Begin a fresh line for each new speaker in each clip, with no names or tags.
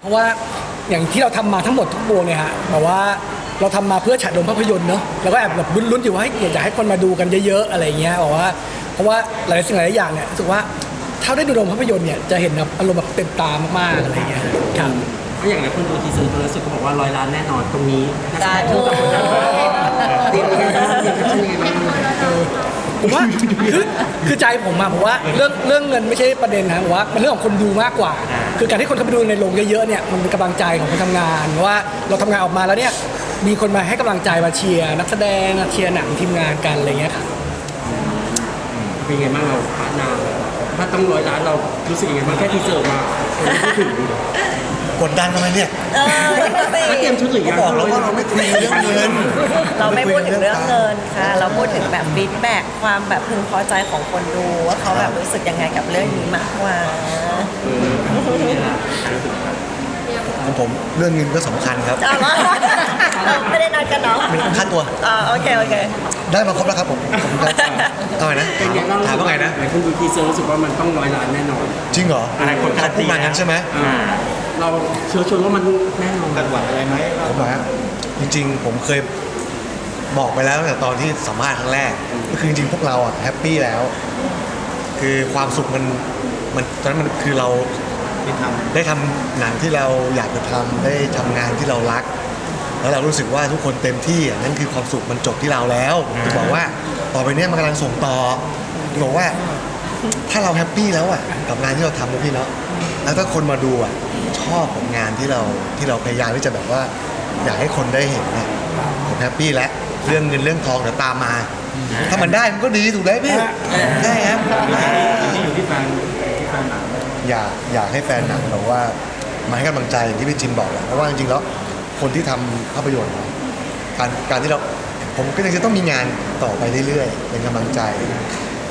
เพราะว่าอย่างที่เราทำมาทั้งหมดทุกวงเนี่ยฮะแบบว่าเราทำมาเพื่อฉายลงภาพยนตร์เนอะเราก็แอบแบบลุ้นๆอยู่ว่าเฮ้ยอยากจะให้คนมาดูกันเยอะๆอะไรเงี้ยบอกว่า เพราะว่าหลายสิ่งหลายอย่างเนี่ยรู้สึกว่าถ้าได้ดูโรงภาพยนตร์เนี่ยจะเห็นแบบอารมณ์แบบเต็มตามากๆอะไรเงี้ยครับ
ก็อย่างไรคนดูทีเซอร์ตัวล่าสุดก็บอกว่าร้อยล้านแน่นอนตรงนี้
สาธุ
เตรียมยังไงบ้างเตรียมแคปชั่นยังไงบ้าง
ผมว่าคือคือใจผมอะผมว่าเรื่องเรื่องเงินไม่ใช่ประเด็นนะผมว่ามันเรื่องของคนดูมากกว่า คือการที่คนเข้าไปดูในโรงเยอะๆเนี่ยมันเป็นกำลังใจของคนทำงานเพราะว่าเราทำงานออกมาแล้วเนี่ยมีคนมาให้กำลังใจมาเชียร์นักแสดงเชียร์หนังทีมงานกันอะไรเงี้ยครับ
เป็นไงบ้างเราพาร์ทนาวถ้าต้องร้อยล้านเรารู้สึกยังไงบ้างแค่ทีเซอร์ออกมาคนไม่พูดถึง
กดดันทำไมเนี่ย
เออนั่นน่ะ
แล้วเตรียม
สิ
ชุดหรือ
ก็
ยัง
บอกแล้วว่าเราไม่คุยเรื่องเงิน
เราไม่พูดถึงเรื่องเงินค่ะ เราพูดถึงแบบฟีดแบ็กความแบบพึงพอใจของคนดูว่าเขาแบบรู้สึกยังไงกับเรื่องนี้มากกว่า
ของผมเรื่องเงินก็สำคัญครับ
เอาละเราไม่ได้นัดกันเนาะ
เป็นค่าตัว
อ่าโอเค โอเค
ได้มาครบแล้วครับผมผมครับเอาไงนะ
เป็นไงบ้าง
ถามว่าไงนะ
หลายคนดูทีเซอร์รู้สึกว่ามันต้องร้อยล้านแน่นอน
จริงเหรอ
อะไรคน
เขาพูดมางั้นใช่ไหม
อ่า เราเชื่อชวนว่ามันแน่นอนคาดหวังอะไรไหม
ผมบอกฮะจริงๆ ผมเคยบอกไปแล้วตั้งแต่ตอนที่สัมภาษณ์ครั้งแรก ก็คือจริงๆ พวกเราอะแฮปปี้แล้ว คือความสุขมัน มันตอนนั้นมันคือเรา
ที่ทำ
ได้ทำหนังที่เราอยากจะทำได้ทำงานที่เรารัก แล้วเรารู้สึกว่าทุกคนเต็มที่อะนั่นคือความสุขมันจบที่เราแล้วจะบอกว่าต่อไปเนี้ยมันกำลังส่งต่อบอกว่าถ้าเราแฮปปี้แล้วอะกับงานที่เราทำนะพี่เนาะแล้วถ้าคนมาดูอะชอบกับงานที่เราที่เราพยายามที่จะแบบว่า อยากให้คนได้เห็นนะผมแฮปปี้แล้วเรื่องเงินเรื่องทองเดี๋ยวตามมา ถ้ามันได้มันก็ดีถูกไหมพี่ได้ครับ
ที่อยู่ที่แฟนที่แฟนหนัง
อยากอยากให้แฟนหนังแบบว่ามาให้กำลังใจอย่างที่พี่จิมบอกแหละเพราะว่าจริงๆแล้วคนที่ทำภาพยนตร์นะการการที่เราผมก็ยังจะต้องมีงานต่อไปเรื่อยๆ เป็นกำลังใจ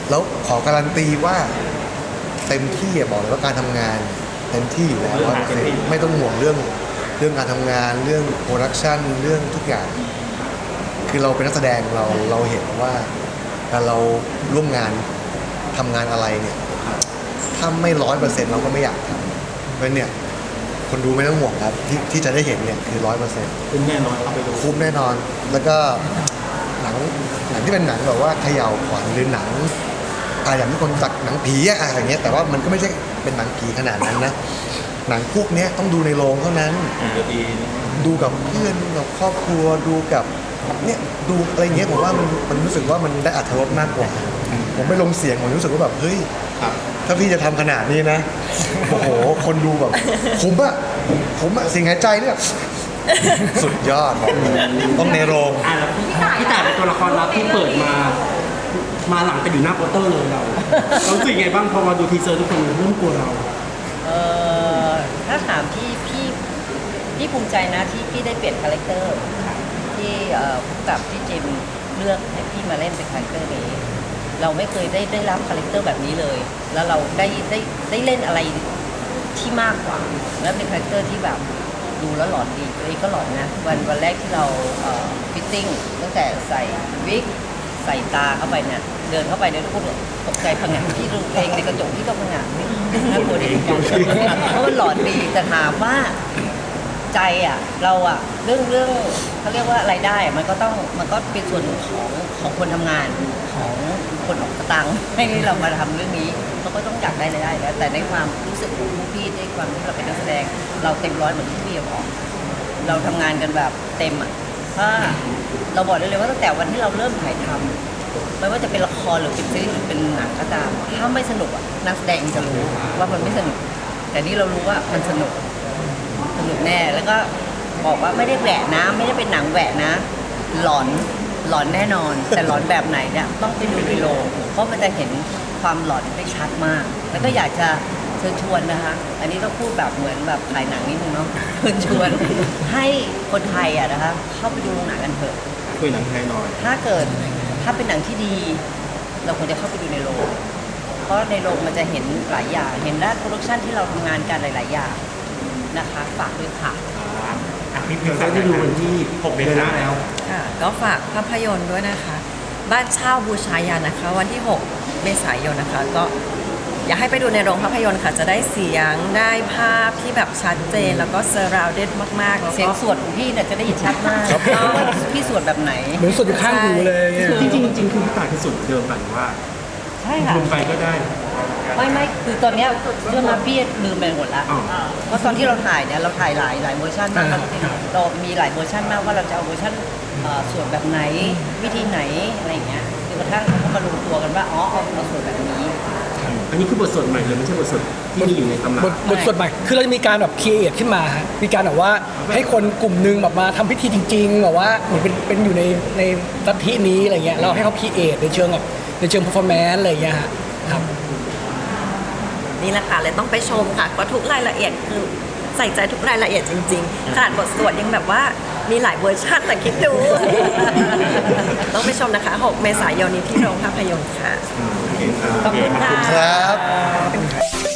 แล้วขอการันตีว่าเต็มที่อะบอกเลยว่าการทำงานเต็มที่อยู่แล้วร้อยเปอร์เซ็นต์ไม่ต้องห่วงเรื่องเรื่องการทำงานเรื่องโปรดักชันเรื่องทุกอย่าง คือเราเป็นนักแสดงเราเราเห็นว่าการเราร่วมงานทำงานอะไรเนี่ย ถ้าไม่ร้อยเปอร์เซ็นต์เราก็ไม่อยากทำเพราะฉะนั้นเนี่ยคนดูไม่ต้องห่วงครับที่ที่จะได้เห็นเนี่ยคือร้อยเปอร์เซ็นต์
คุ้มแน่นอนเอาไปดู
คุ้มแน่นอน แล้วก็หนังหนังที่เป็นหนังแบบว่าเขย่าวขวัญหรือหนังอะอย่างที่คนจักหนังผีอะอะไรอย่างเงี้ยแต่ว่ามันก็ไม่ใช่เป็นหนังผีขนาดนั้นนะหนังพวกเนี้ยต้องดูในโรงเท่านั้นดูกับเพื่อนดูกับครอบครัวดูกับเนี่ยดูอะไรเงี้ยผมว่ามันมันรู้สึกว่ามันได้อัธรสมากกว่า ผมไม่ลงเสียงผมรู้สึกว่าแบบเฮ้ย
ครับ
ถ้าพี่จะทำขนาดนี้นะ โอ้โห คนดูแบบผมอะผมอะสิ่งหายใจเนี่ย สุดยอดบอกเลยต้องในโรง
อะแล้วพี่พี่ต่ายเป็นตัวละครลับที่เปิดมา มาหลังแต่อยู่หน้าโปสเตอร์เลยเรา เรารู้สึกยังไงบ้างพอมาดูทีเซอร์ทุกคนเริ่มกลัวเรา
เออถ้าถามพี่พี่พี่ภูมิใจนะที่พี่ได้เปลี่ยนคาแรคเตอร์ที่เอ่อผู้กำกับพี่เจมส์เลือกให้พี่มาเล่นเป็นคาแรคเตอร์นี้ เราไม่เคยได้ได้รับคาแรคเตอร์แบบนี้เลย แล้วเราได้ได้ได้เล่นอะไรที่มากกว่า แล้วเป็นคาแรคเตอร์ที่แบบดูแล้วหลอนดีตัวเองก็หลอนนะ วันวันแรกที่เราฟิตติ้งตั้งแต่ใส่วิกใส่ตาเข้าไปเนี่ยเดินเข้าไปเนี่ยทุกคนตกใจพังงะพี่ดูเองในกระจกพี่ก็พังงะน่ากลัวดีเหมือนกันเพราะมันหลอนดีแต่ถามว่าใจอะเราอะเรื่องเรื่องเขาเรียกว่ารายได้มันก็ต้องมันก็เป็นส่วนหนึ่งของของคนทำงานของ คนออกสตังค์ให้เรามาทำเรื่องนี้เขาก็ต้องอยากได้รายได้แล้ว แต่ในความรู้สึกของผู้พี่ในความที่เราเป็นนักแสดง เราเต็มร้อยเหมือนที่พี่บอกเราทำงานกันแบบเต็มอะถ้าเราบอกได้เลยว่าตั้งแต่วันที่เราเริ่มถ่ายทำไม่ว่าจะเป็นละครหรือเป็นซีรีส์หรือเป็นหนังก็ตาม ถ้าไม่สนุกนักแสดงจะรู้ว่ามันไม่สนุก แต่นี่เรารู้ว่ามันสนุกสนุกแน่แล้วก็บอกว่าไม่ได้แหวะนะ ไม่ได้เป็นหนังแหวะนะ หลอน หลอนแน่นอน แต่หลอนแบบไหนเนี่ยต้องไปดูในโรงเพราะมันจะเห็นความหลอนได้ชัดมาก แล้วก็อยากจะเชิญชวนนะคะ อันนี้ต้องพูดแบบเหมือนแบบขายหนังนิดนึงเนาะเชิญชวนให้คนไทยอะนะคะเข้าไปดูหนังกันเถอะ
คุยหนังไทยหน่อย
ถ้าเกิดถ้าเป็นหนังที่ดี เราควรจะเข้าไปดูในโรงเพราะในโรงมันจะเห็นหลายอย่าง เห็นด้านโปรดักชันที่เราทำงานกันหลาย ๆ อย่างนะคะฝากด้วยค่ะ
เดี๋ยวจะได้ดูวันที่6เดือนหน้าแล้ว
ค่ะก็ฝากภาพยนตร์ด้วยนะคะ บ้านเช่าบูชายันนะคะ วันที่ 6 เมษายนนะคะ ก็อยากให้ไปดูในโรงภาพยนตร์ค่ะ จะได้เสียงได้ภาพที่แบบชัดเจนแล้วก็ surrounded มากๆแล้ว
เสียง
ก็
สวดของพี่เนี่ยจะได้ยินชัดมากว่าพี่สวดแบบไหน
เหมือนสุดอยู่ข้างหูเลยเนี่ย
จริงๆจริงๆคือพี่ต่ายคือสุดเดิมไปว่า
ใช่ค่ะ
ลงไปก็ได้
ไม่ไม่คือตอนเนี้ยเรื่องมาพี่ลืมไปหมดละ
อ้าว
เพราะตอนที่เราถ่ายเนี่ยเราถ่ายหลายหลายเวอร์ชันมาก
อ่า
เราเรามีหลายเวอร์ชันมากว่าเราจะเอาเวอร์ชันเอ่อส่วนแบบไหนวิธีไหนอะไรอย่างเงี้ยจนกระทั่งเขาก็มาลงตัวกันว่าอ๋อเอาเอาส่วนแบบนี้
อันนี้คือบทสวดใหม่เลยไม่ใช่บทสวดที่มีอยู่ในตำรา
บทบทสวดใหม่ คือเราจะมีการแบบค r เอทขึ้นมาฮะมีการแบบว่าให้คนกลุ่มหนึงแบบมาทำพิธีจริงๆแบบว่าเหมือนเป็นเป็นอยู่ในในลัทธินี้อะไรเงี้ยเราให้เขาค r เอทในเชิงแบบในเชิง performance อะไรเงี้ยฮะครับ
นี่แหละค่ะเลยต้องไปชมค่ะเพราะทุกรายละเอียดคือใส่ใจทุกรายละเอียดจริงๆขนาดบทสวดยังแบบว่ามีหลายเวอร์ชันแต่คิดดู ต้องไปชมนะคะ 6 เมษายนนี้ที่โรงภาพยนตร์ค่ะ
โอเคครับ
ขอบคุณค่ะ
ครับ